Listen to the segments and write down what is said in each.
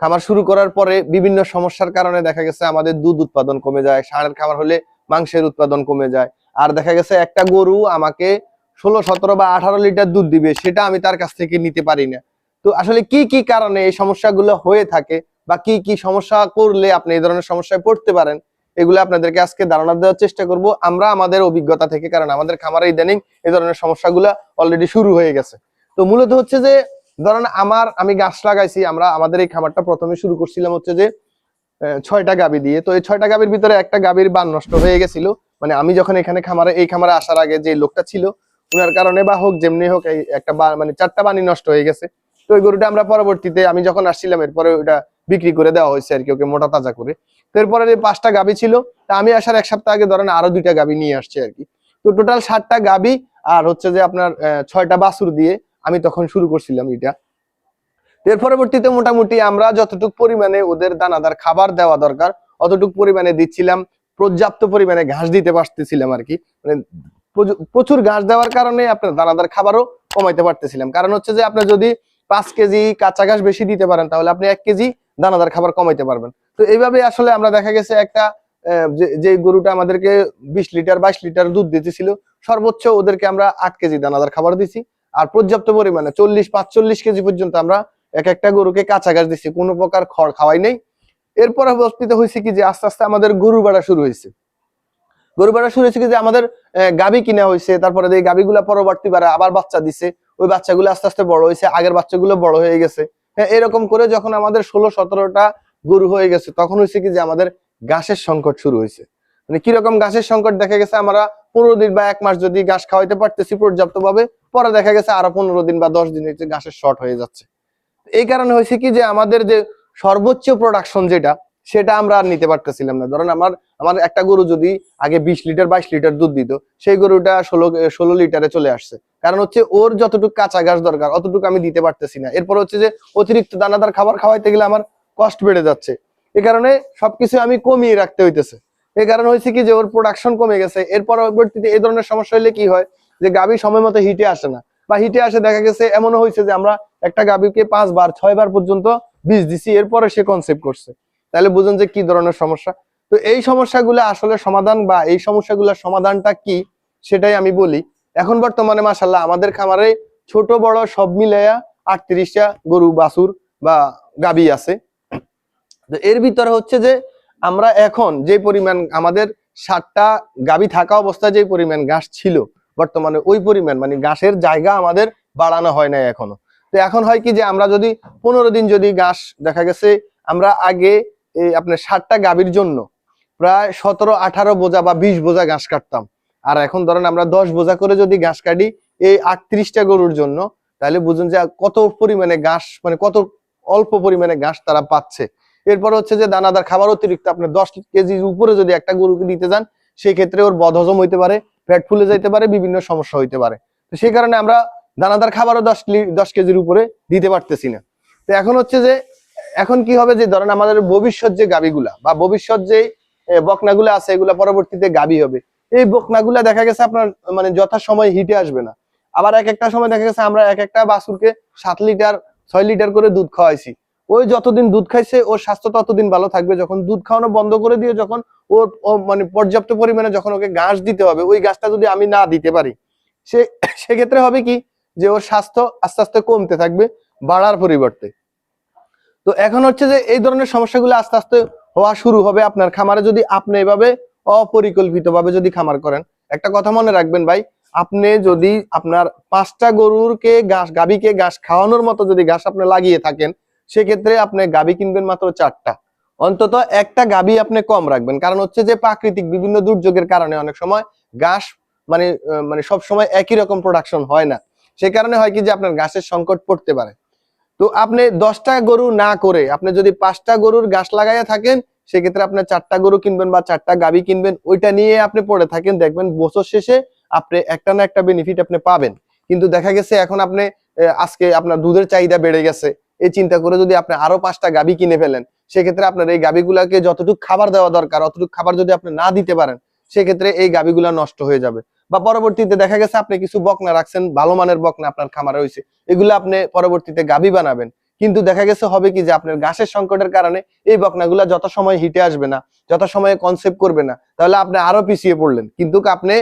খামার শুরু করার পরে বিভিন্ন সমস্যার কারণে দেখা গেছে আমাদের দুধ উৎপাদন কমে যায় ষাঁড়ের খামার হলে মাংসের উৎপাদন কমে যায়। আর দেখা গেছে একটা গরু আমাকে ষোলো, সতেরো বা আঠারো লিটার দুধ দিবে, সেটা আমি তার কাছ থেকে নিতে পারি না। তো আসলে কি কি কারণে এই সমস্যাগুলো হয়ে থাকে বা কি কি সমস্যা করলে আপনি এই ধরনের সমস্যায় পড়তে পারেন? এগুলো আপনাদেরকে আজকে ধারণা দেওয়ার চেষ্টা করব। আমরা আমাদের অভিজ্ঞতা থেকে, কারণ আমাদের খামারে ইদানিং এই ধরনের সমস্যাগুলো অলরেডি শুরু হয়ে গেছে। তো মূলত হচ্ছে যে, ধরেন আমার, আমি গাছ লাগাইছি, আমরা আমাদের এই খামারটা প্রথমে শুরু করছিলাম হচ্ছে যে ছয়টা গাবি দিয়ে। তো এই ছয়টা গাবির ভিতরে একটা গাবির বান নষ্ট হয়ে গেছিল। মানে আমি যখন এখানে খামারে, এই খামারে আসার আগে যে লোকটা ছিল ওনার কারণে বা হোক, যেমনি হোক একটা মানে চারটা বানি নষ্ট হয়ে গেছে। তো ওই গরুটা আমরা পরবর্তীতে, আমি যখন আসছিলাম, এরপরে ওটা বিক্রি করে দেওয়া হয়েছে আর কি, ওকে মোটা তাজা করে। এরপরে যে পাঁচটা গাবি ছিল আমি আসার এক সপ্তাহ আগে ধরেন আরও দুইটা গাবি নিয়ে আসছি আর কি। তো টোটাল সাতটা গাবি আর হচ্ছে যে আপনার ছয়টা বাছুর দিয়ে আমি তখন শুরু করছিলাম এটা। এর পরবর্তীতে মোটামুটি আমরা যতটুক পরিমাণে ওদের দানাদার খাবার দেওয়া দরকার, অতটুক পরিমাণে দিচ্ছিলাম, পর্যাপ্ত পরিমাণে ঘাস দিতে পারতেছিলাম আর কি। মানে প্রচুর ঘাস দেওয়ার কারণে আপনার দানাদার খাবারও কমাইতে পারতেছিলাম। কারণ হচ্ছে যে আপনি যদি পাঁচ কেজি কাঁচা ঘাস বেশি দিতে পারেন, তাহলে আপনি এক কেজি দানাদার খাবার কমাইতে পারবেন। তো এইভাবে আসলে আমরা দেখা গেছে একটা যে- গরুটা আমাদেরকে বিশ লিটার, বাইশ লিটার দুধ দিতেছিল, সর্বোচ্চ ওদেরকে আমরা আট কেজি দানাদার খাবার দিছি। আর পর্যাপ্ত পরিমাণে চল্লিশ, পাঁচচল্লিশ কেজি পর্যন্ত আমরা এক একটা গরুকে কাঁচা গাছ দিছি, কোনো প্রকার খড় খাওয়াই নেই। এর অবস্থিত হয়েছে কি যে আস্তে আস্তে আমাদের গরু বাড়া শুরু হয়েছে। গরু বাড়া শুরু হয়েছে কি যে আমাদের গাবি কিনা হয়েছে, তারপরে এই গাভীগুলা পরবর্তী বারে আবার বাচ্চা দিছে। ওই বাচ্চাগুলো আস্তে আস্তে বড় হয়েছে, আগের বাচ্চাগুলো বড় হয়ে গেছে। এরকম করে যখন আমাদের ষোলো, সতেরোটা গরু হয়ে গেছে, তখন হয়েছে কি যে আমাদের গাছের সংকট শুরু হয়েছে। মানে কীরকম গাছের সংকট দেখা গেছে? আমরা পনেরো দিন বা এক মাস যদি গাছ খাওয়াইতে পারতেছি পর্যাপ্ত ভাবে পরে দেখা গেছে আরও পনেরো দিন বা দশ দিন ঘাসের শর্ট হয়ে যাচ্ছে। এই কারণে হয়েছে কি যে আমাদের যে সর্বোচ্চ প্রোডাকশন যেটা সেটা আমরা আর নিতে পারতেছিলাম না। ধরেন আমার আমার একটা গরু যদি আগে বিশ লিটার, বাইশ লিটার দুধ দিত, সেই গরুটা ষোলো ষোলো লিটারে চলে আসছে। কারণ হচ্ছে ওর যতটুকু কাঁচা ঘাস দরকার, অতটুকু আমি দিতে পারতেছি না। এরপর হচ্ছে যে অতিরিক্ত দানাদার খাবার খাওয়াইতে গেলে আমার কষ্ট বেড়ে যাচ্ছে। এ কারণে সবকিছু আমি কমিয়ে রাখতে হইতেছে। এই কারণে হয়েছে কি যে ওর প্রোডাকশন কমে গেছে। এর পরবর্তীতে এই ধরনের সমস্যা হলে কি হয় যে গাভী সময় মতো হিটে আসে না। বা হিটে আসে দেখা গেছে এমনও হয়েছে যে আমরা একটা গাভীকে পাঁচবার, ছয়বার পর্যন্ত বীজ দিছি, এরপরে সে কনসেপ্ট করছে। তাহলে বুঝুন যে কি ধরনের সমস্যা। তো এই সমস্যাগুলো আসলে সমাধান বা এই সমস্যাগুলোর সমাধানটা কি, সেটাই আমি বলি। এখন বর্তমানে মাসাল্লাহ আমাদের খামারে ছোট, বড় সব মিলাইয়া আটত্রিশটা গরু, বাছুর বা গাবি আছে। তো এর ভিতরে হচ্ছে যে আমরা এখন যে পরিমাণ আমাদের ষাটটা গাবি থাকা অবস্থায় যে পরিমাণ ঘাস ছিল, বর্তমানে ওই পরিমাণ মানে ঘাসের জায়গা আমাদের বাড়ানো হয় না এখনও। তো এখন হয় কি যে আমরা যদি পনেরো দিন যদি ঘাস দেখা গেছে, আমরা আগে এই আপনার ষাটটা গাভীর জন্য প্রায় সতেরো, আঠারো বোঝা বা বিশ বোঝা ঘাস কাটতাম। আর এখন ধরেন আমরা দশ বোঝা করে যদি ঘাস কাটি এই আটত্রিশটা গরুর জন্য, তাহলে বুঝুন যে কত পরিমাণে ঘাস মানে কত অল্প পরিমাণে ঘাস তারা পাচ্ছে। এরপর হচ্ছে যে দানাদার খাবার অতিরিক্ত আপনি দশ কেজির উপরে যদি একটা গরুকে দিতে যান সেই ক্ষেত্রে ওর বদহজম হইতে পারে ফ্যাট ফুলে যাইতে পারে, বিভিন্ন সমস্যা হইতে পারে। তো সেই কারণে আমরা দানাদার খাবারও দশ দশ কেজির উপরে দিতে পারতেছি না। তো এখন হচ্ছে যে এখন কি হবে যে, ধরেন আমাদের ভবিষ্যৎ যে গাবিগুলা বা ভবিষ্যৎ যে বকনাগুলা আছে, এগুলা পরবর্তীতে গাবি হবে। এই বকনাগুলা দেখা গেছে আপনার মানে যথা সময় হিটে আসবে না। আবার এক একটা সময় দেখা গেছে আমরা এক একটা বাছুরকে সাত লিটার, ছয় লিটার করে দুধ খাওয়াইছি। ওই যতদিন দুধ খাইছে, ওর স্বাস্থ্য ততদিন ভালো থাকবে। যখন দুধ খাওয়ানো বন্ধ করে দিয়ে যখন ওর মানে পর্যাপ্ত পরিমাণে যখন ওকে ঘাস দিতে হবে, ওই ঘাসটা যদি আমি না দিতে পারি, সে, সেক্ষেত্রে হবে কি যে, ওর স্বাস্থ্য আস্তে আস্তে কমতে থাকবে, বাড়ার পরিবর্তে। তো এখন হচ্ছে যে এই ধরনের সমস্যাগুলো আস্তে আস্তে হওয়া শুরু হবে আপনার খামারে যদি আপনি এভাবে অপরিকল্পিত ভাবে যদি খামার করেন। একটা কথা মনে রাখবেন ভাই, আপনি যদি আপনার পাঁচটা গরুরকে ঘাস, গাভীকে ঘাস খাওয়ানোর মতো যদি ঘাস আপনি লাগিয়ে থাকেন, সেক্ষেত্রে আপনি গাভী কিনবেন মাত্র চারটা। অন্তত একটা গাভী আপনি কম রাখবেন। কারণ হচ্ছে যে প্রাকৃতিক বিভিন্ন দুর্যোগের কারণে অনেক সময় ঘাস মানে মানে সব সময় একই রকম প্রোডাকশন হয় না। সে কারণে হয় কি যে আপনার ঘাসের সংকট পড়তে পারে। তো আপনি দশটা গরু না করে, আপনি যদি পাঁচটা গরুর গাছ লাগাইয়া থাকেন, সেক্ষেত্রে আপনি চারটা গরু কিনবেন বা চারটা গাভী কিনবেন, ওইটা নিয়ে আপনি পড়ে থাকেন, দেখবেন বছর শেষে আপনি একটা না একটা বেনিফিট আপনি পাবেন। কিন্তু দেখা গেছে এখন আপনি আজকে আপনার দুধের চাহিদা বেড়ে গেছে। এই চিন্তা করে যদি আপনি আরও পাঁচটা গাভী কিনে ফেলেন, সেক্ষেত্রে আপনার এই গাভীগুলাকে যতটুকু খাবার দেওয়া দরকার, অতটুকু খাবার যদি আপনি না দিতে পারেন, সেক্ষেত্রে এই গাভীগুলা নষ্ট হয়ে যাবে। বা পরবর্তীতে দেখা গেছে আপনি কিছু বকনা রাখছেন, ভালো মানের বকনা আপনার খামারে হয়েছে এগুলো আপনি পরবর্তীতে গাবি বানাবেন। কিন্তু দেখা গেছে হবে কি যে আপনার ঘাসের সংকটের কারণে এই বকনাগুলা যত সময় হিটে আসবে না যত সময় কনসেপ্ট করবে না, তাহলে আপনি আরও পিছিয়ে পড়লেন। কিন্তু আপনি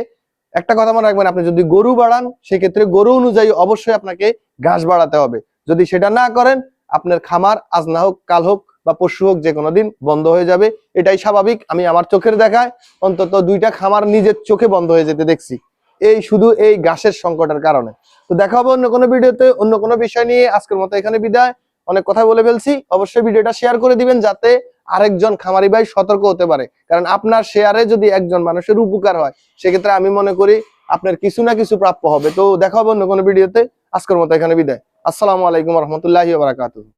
একটা কথা মনে রাখবেন, আপনি যদি গরু বাড়ান, সেক্ষেত্রে গরু অনুযায়ী অবশ্যই আপনাকে ঘাস বাড়াতে হবে। যদি সেটা না করেন, আপনার খামার আজ না হোক, কাল হোক বা পরশু হোক যে কোনো দিন বন্ধ হয়ে যাবে। এটাই স্বাভাবিক। আমি আমার চোখের দেখায় অন্তত দুইটা খামার নিজের চোখে বন্ধ হয়ে যেতে দেখছি। এই শুধু এই ঘাসের সংকটের কারণে। তো দেখা হবে অন্য কোনো ভিডিওতে, অন্য কোনো বিষয় নিয়ে। আজকের মতো এখানে বিদায়। অনেক কথা বলে ফেলছি। অবশ্যই ভিডিওটা শেয়ার করে দিবেন যাতে আরেকজন খামারি ভাই সতর্ক হতে পারে। কারণ আপনার শেয়ারে যদি একজন মানুষের উপকার হয়, সেক্ষেত্রে আমি মনে করি আপনার কিছু না কিছু প্রাপ্য হবে। তো দেখা হবে অন্য কোনো ভিডিওতে। আজকের মতো এখানে বিদায়। আসসালামু আলাইকুম রহমতুল্লাহি বারাকাতুহ।